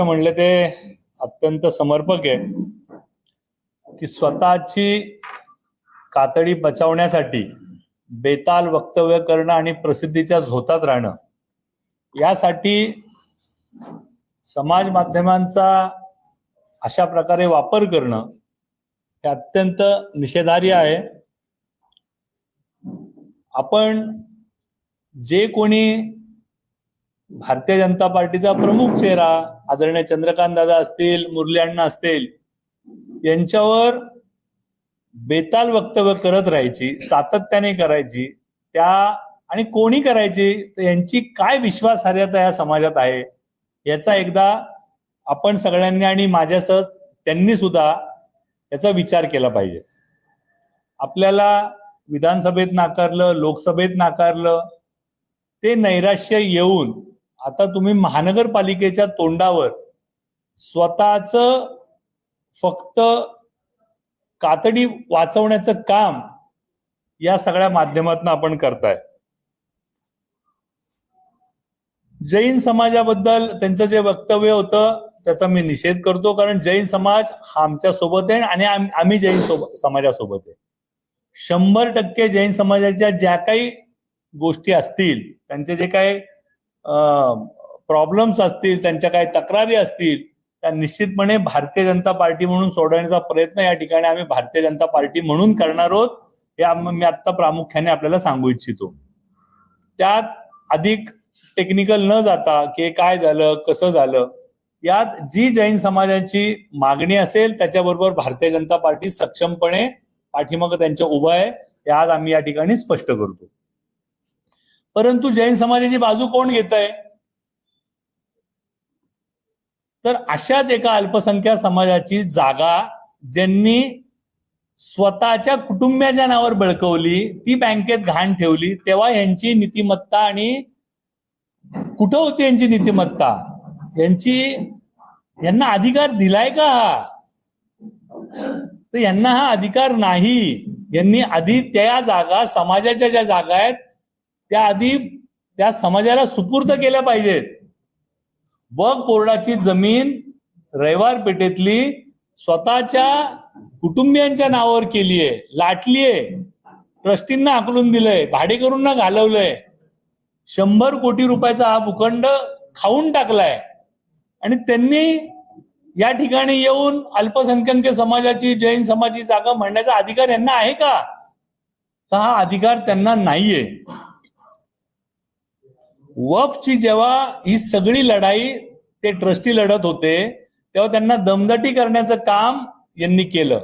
म्हणले ते अत्यंत समर्पक आहे की स्वतःची कातडी बचावण्यासाठी बेताल वक्तव्य करणं आणि प्रसिद्धीच्या झोतात राहणं यासाठी समाज माध्यमांचा अशा प्रकारे वापर करणं हे अत्यंत निषेधार्य आहे. आपण जे कोणी भारतीय जनता पार्टीचा प्रमुख चेहरा आदरणीय चंद्रकांत दादा असतील मुरली अण्णा असतील यांच्यावर बेताल वक्तव्य करत राहायची सातत्याने करायची त्या आणि कोणी करायची यांची काय विश्वासार्हता या समाजात आहे याचा एकदा आपण सगळ्यांनी आणि माझ्यासह त्यांनी सुद्धा याचा विचार केला पाहिजे. आपल्याला विधानसभेत नाकारलं लोकसभेत नाकारलं ते नैराश्य येऊन आता तुम्ही महानगरपालिकेच्या तोंडावर स्वतःच फक्त कातडी वाचवण्याचं काम या सगळ्या माध्यमातून आपण करताय. जैन समाजाबद्दल त्यांचं जे वक्तव्य होतं त्याचा मी निषेध करतो कारण जैन समाज हा आमच्यासोबत आहे आणि आम्ही जैन सोबत समाजासोबत आहे. शंभर टक्के जैन समाजाच्या ज्या काही गोष्टी असतील त्यांचे जे काही प्रॉब्लेम्स असतील त्यांच्या काही तक्रारी असतील त्या निश्चितपणे भारतीय जनता पार्टी म्हणून सोडवण्याचा प्रयत्न या ठिकाणी आम्ही भारतीय जनता पार्टी म्हणून करणार आहोत हे मी आता प्रामुख्याने आपल्याला सांगू इच्छितो. त्यात अधिक टेक्निकल न जाता की काय झालं कसं झालं यात जी जैन समाजाची मागणी असेल त्याच्याबरोबर भारतीय जनता पार्टी सक्षमपणे पाठीमागं त्यांच्या उभं आहे हे आज आम्ही या ठिकाणी स्पष्ट करतो. परंतु जैन समाजाची बाजू कोण घेत आहे तर अशाच एका अल्पसंख्याक समाजाची जागा ज्यांनी स्वतःच्या कुटुंबियाच्या नावावर बळकवली ती बँकेत घाण ठेवली तेव्हा यांची नीतिमत्ता आणि कुठं होती यांची नीतिमत्ता? यांची यांना अधिकार दिलाय का हा? तर यांना हा अधिकार नाही. यांनी आधी त्या जागा समाजाच्या ज्या जागा आहेत त्या आधी त्या समाजाला सुपूर्द केल्या पाहिजेत. वक बोर्डाची जमीन रविवार पेठेतली स्वतःच्या कुटुंबियांच्या नावावर केलीये लाटलीये ट्रस्टींना आकलून दिलंय भाडेकरूंना घालवलंय. शंभर कोटी रुपयाचा हा भूखंड खाऊन टाकलाय. आणि त्यांनी या ठिकाणी येऊन अल्पसंख्याक समाजाची जैन समाजाची जागा म्हणण्याचा अधिकार यांना आहे का हा अधिकार त्यांना नाहीये? वफची जेव्हा ही सगळी लढाई ते ट्रस्टी लढत होते तेव्हा त्यांना दमदटी करण्याचं काम यांनी केलं.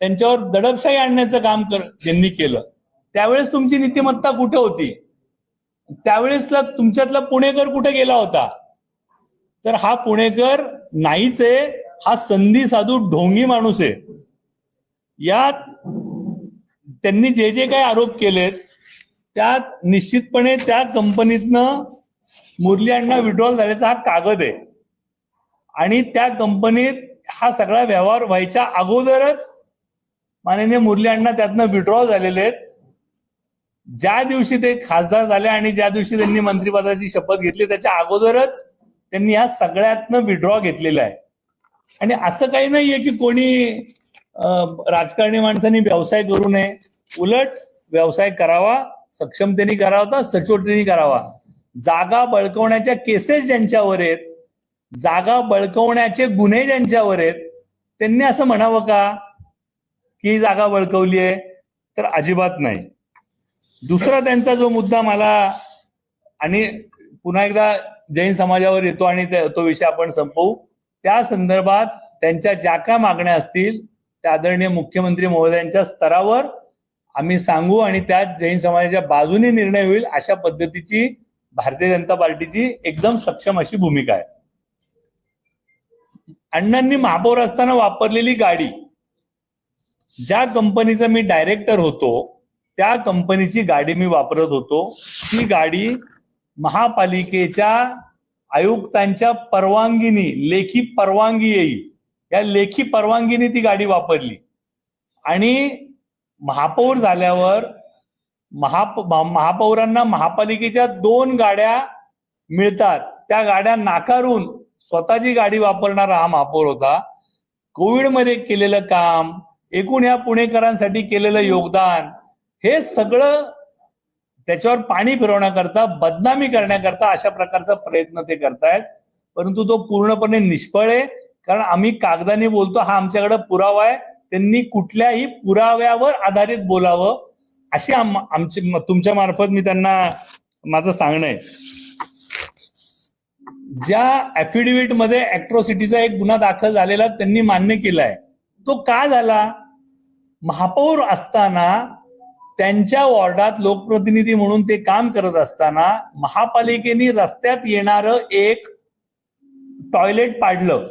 त्यांच्यावर दडपशाही आणण्याचं काम यांनी केलं. त्यावेळेस तुमची नीतिमत्ता कुठे होती? त्यावेळेसला तुमच्यातला पुणेकर कुठे गेला होता? तर हा पुणेकर नाहीच आहे हा संधी साधू ढोंगी माणूस आहे. यात त्यांनी जे जे काही आरोप केलेत त्यात निश्चितपणे त्या कंपनीतनं मुरली अण्णा विड्रॉल झाल्याचा हा कागद आहे. आणि त्या कंपनीत हा सगळा व्यवहार व्हायच्या अगोदरच माननीय मुरली अण्णा त्यातनं विड्रॉ झालेले आहेत. ज्या दिवशी ते खासदार झाले आणि ज्या दिवशी त्यांनी मंत्रिपदाची शपथ घेतली त्याच्या अगोदरच त्यांनी या सगळ्यातनं विड्रॉ घेतलेला आहे. आणि असं काही नाहीये की कोणी राजकारणी माणसांनी व्यवसाय करू नये. उलट व्यवसाय करावा. सक्षमतेने करावा सचोटीने करावा. जागा बळकवण्याच्या केसेस ज्यांच्यावर आहेत जागा बळकवण्याचे गुन्हे ज्यांच्यावर आहेत त्यांनी असं म्हणावं का? की जागा बळकवली आहे तर अजिबात नाही. दुसरा त्यांचा जो मुद्दा मला आणि पुन्हा एकदा जैन समाजावर येतो आणि तो विषय आपण संपवू. त्या संदर्भात त्यांच्या ज्या काय मागण्या असतील त्या आदरणीय मुख्यमंत्री महोदयांच्या स्तरावर आम्ही सांगू आणि त्यात जैन समाजाच्या बाजूने निर्णय होईल अशा पद्धतीची भारतीय जनता पार्टीची एकदम सक्षम अशी भूमिका आहे. अण्णांनी महापौर असताना वापरलेली गाडी ज्या कंपनीचा मी डायरेक्टर होतो त्या कंपनीची गाडी मी वापरत होतो. ती गाडी महापालिकेच्या आयुक्तांच्या परवानगीनी लेखी परवानगी येईल. या लेखी परवानगीने ती गाडी वापरली. आणि महापौर झाल्यावर महाप महापौरांना महापालिकेच्या दोन गाड्या मिळतात. त्या गाड्या नाकारून स्वतःची गाडी वापरणारा हा महापौर होता. कोविडमध्ये केलेलं काम एकूण या पुणेकरांसाठी केलेलं योगदान हे सगळं त्याच्यावर पाणी फिरवण्याकरता बदनामी करण्याकरता अशा प्रकारचा प्रयत्न ते करतायत. परंतु तो पूर्णपणे निष्फळ आहे. कारण आम्ही कागदाने बोलतो हा आमच्याकडे पुरावा आहे. त्यांनी कुठल्याही पुराव्यावर आधारित बोलावं अशी आम- आमची तुमच्या मार्फत मी त्यांना माझं सांगणं आहे. ज्या ऍफिडेव्हिटमध्ये अॅट्रॉसिटीचा एक गुन्हा दाखल झालेला त्यांनी मान्य केलाय तो का झाला? महापौर असताना त्यांच्या वॉर्डात लोकप्रतिनिधी म्हणून ते काम करत असताना महापालिकेने रस्त्यात येणार एक टॉयलेट पाडलं.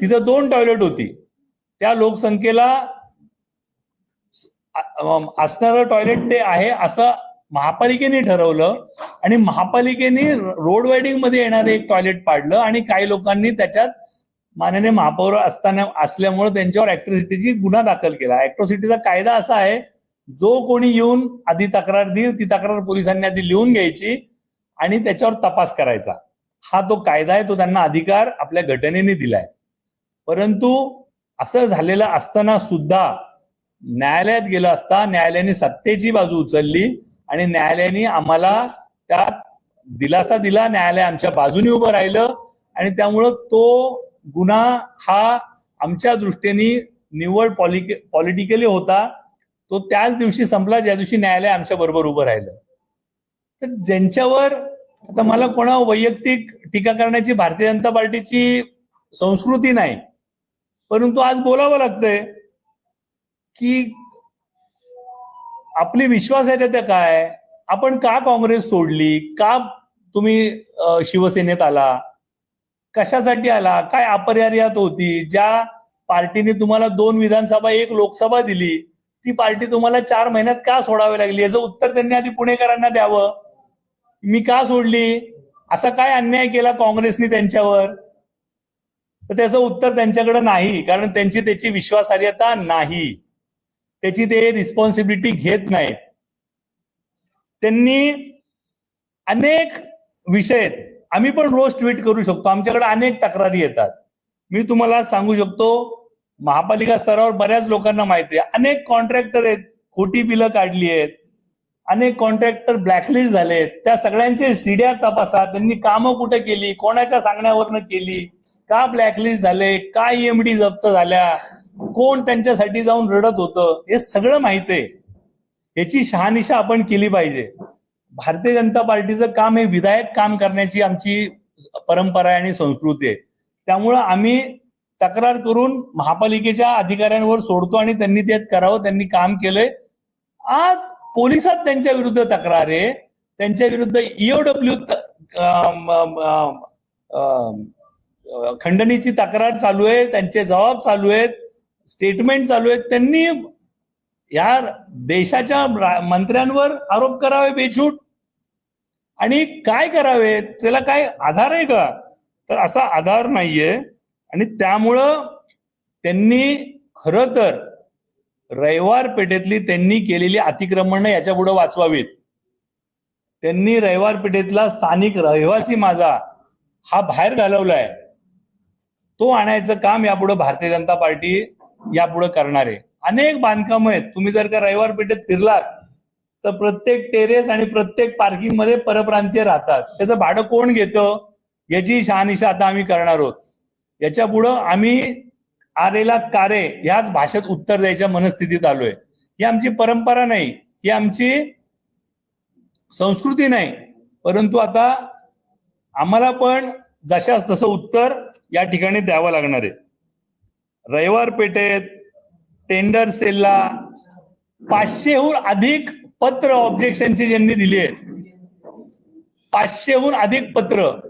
तिथं दोन टॉयलेट होती. त्या लोकसंख्येला असणारं टॉयलेट ते आहे असं महापालिकेने ठरवलं आणि महापालिकेने रोड वायडिंगमध्ये येणारे एक टॉयलेट पाडलं आणि काही लोकांनी त्याच्यात माननीय महापौर असताना असल्यामुळे त्यांच्यावर ऍक्ट्रोसिटीची गुन्हा दाखल केला. ऍक्ट्रोसिटीचा कायदा असा आहे जो कोणी येऊन आधी तक्रार देईल ती तक्रार पोलिसांनी आधी लिहून घ्यायची आणि त्याच्यावर तपास करायचा. हा तो कायदा आहे तो त्यांना अधिकार आपल्या घटनेने दिलाय. परंतु असं झालेलं असताना सुद्धा न्यायालयात गेलं असता न्यायालयाने सत्तेची बाजू उचलली आणि न्यायालयाने आम्हाला त्यात दिलासा दिला न्यायालय आमच्या बाजूने उभं राहिलं आणि त्यामुळं तो गुन्हा हा आमच्या दृष्टीने निवड पॉलिटिकली होता. तो त्याच दिवशी संपला ज्या दिवशी न्यायालय आमच्या बरोबर उभं राहिलं. तर ज्यांच्यावर आता मला कोणा वैयक्तिक टीका करण्याची भारतीय जनता पार्टीची संस्कृती नाही परंतु आज बोलावं लागतंय की आपली विश्वास आहे त्या काय? आपण का काँग्रेस सोडली? का तुम्ही शिवसेनेत आला? कशासाठी आला? काय अपरिहार्यात होती? ज्या पार्टीने तुम्हाला दोन विधानसभा एक लोकसभा दिली ती पार्टी तुम्हाला चार महिन्यात का सोडावी लागली? याचं उत्तर त्यांनी आधी पुणेकरांना द्यावं. मी का सोडली? असा काय अन्याय केला काँग्रेसने त्यांच्यावर? तर त्याचं उत्तर त्यांच्याकडे नाही कारण त्यांची त्याची विश्वासार्हता नाही. त्याची ते रिस्पॉन्सिबिलिटी घेत नाहीत. त्यांनी अनेक विषय आहेत. आम्ही पण रोज ट्विट करू शकतो. आमच्याकडे अनेक तक्रारी येतात. मी तुम्हाला सांगू शकतो महापालिका स्तरावर बऱ्याच लोकांना माहिती आहे. अनेक कॉन्ट्रॅक्टर आहेत खोटी बिलं काढली आहेत. अनेक कॉन्ट्रॅक्टर ब्लॅकलिस्ट झालेत. त्या सगळ्यांचे सीड्या तपासा. त्यांनी कामं कुठे केली? कोणाच्या सांगण्यावरनं केली? का ब्लॅकलिस्ट झाले? का ईएमडी जप्त झाल्या? कोण त्यांच्यासाठी जाऊन रडत होतं? हे सगळं माहीत आहे. याची शहानिशा आपण केली पाहिजे. भारतीय जनता पार्टीचं काम हे विधायक काम करण्याची आमची परंपरा आहे आणि संस्कृती आहे. त्यामुळं आम्ही तक्रार करून महापालिकेच्या अधिकाऱ्यांवर सोडतो आणि त्यांनी ते करावं त्यांनी काम केलंय. आज पोलिसात त्यांच्या विरुद्ध तक्रार आहे. त्यांच्या विरुद्ध ईओडब्ल्यू खंडणीची तक्रार चालू आहे त्यांचे जबाब चालू आहेत स्टेटमेंट चालू आहेत. त्यांनी या देशाच्या मंत्र्यांवर आरोप करावे बेछूट. आणि काय करावे त्याला काय आधार आहे का? तर असा आधार नाहीये. आणि त्यामुळं त्यांनी खर तर रविवार पेठेतली त्यांनी केलेली अतिक्रमण याच्यापुढे वाचवावीत. त्यांनी रविवार पेठेतला स्थानिक रहिवासी माझा हा बाहेर घालवलाय. तो आणायचं काम यापुढे भारतीय जनता पार्टी यापुढे करणार आहे. अनेक बांधकाम आहेत. तुम्ही जर का रविवार पेठेत फिरलात तर प्रत्येक टेरेस आणि प्रत्येक पार्किंगमध्ये परप्रांतीय राहतात. त्याचं भाडं कोण घेतं? याची शहानिशा आता आम्ही करणार आहोत. याच्या पुढं आम्ही आरेला कारे याच भाषेत उत्तर द्यायच्या मनस्थितीत आलोय. ही आमची परंपरा नाही. ही आमची संस्कृती नाही. परंतु आता आम्हाला पण जशास तसं उत्तर या ठिकाणी द्यावं लागणार आहे. रविवार पेठेत टेंडर सेलला पाचशेहून अधिक पत्र ऑब्जेक्शनची ज्यांनी दिली आहेत. पाचशेहून अधिक पत्र.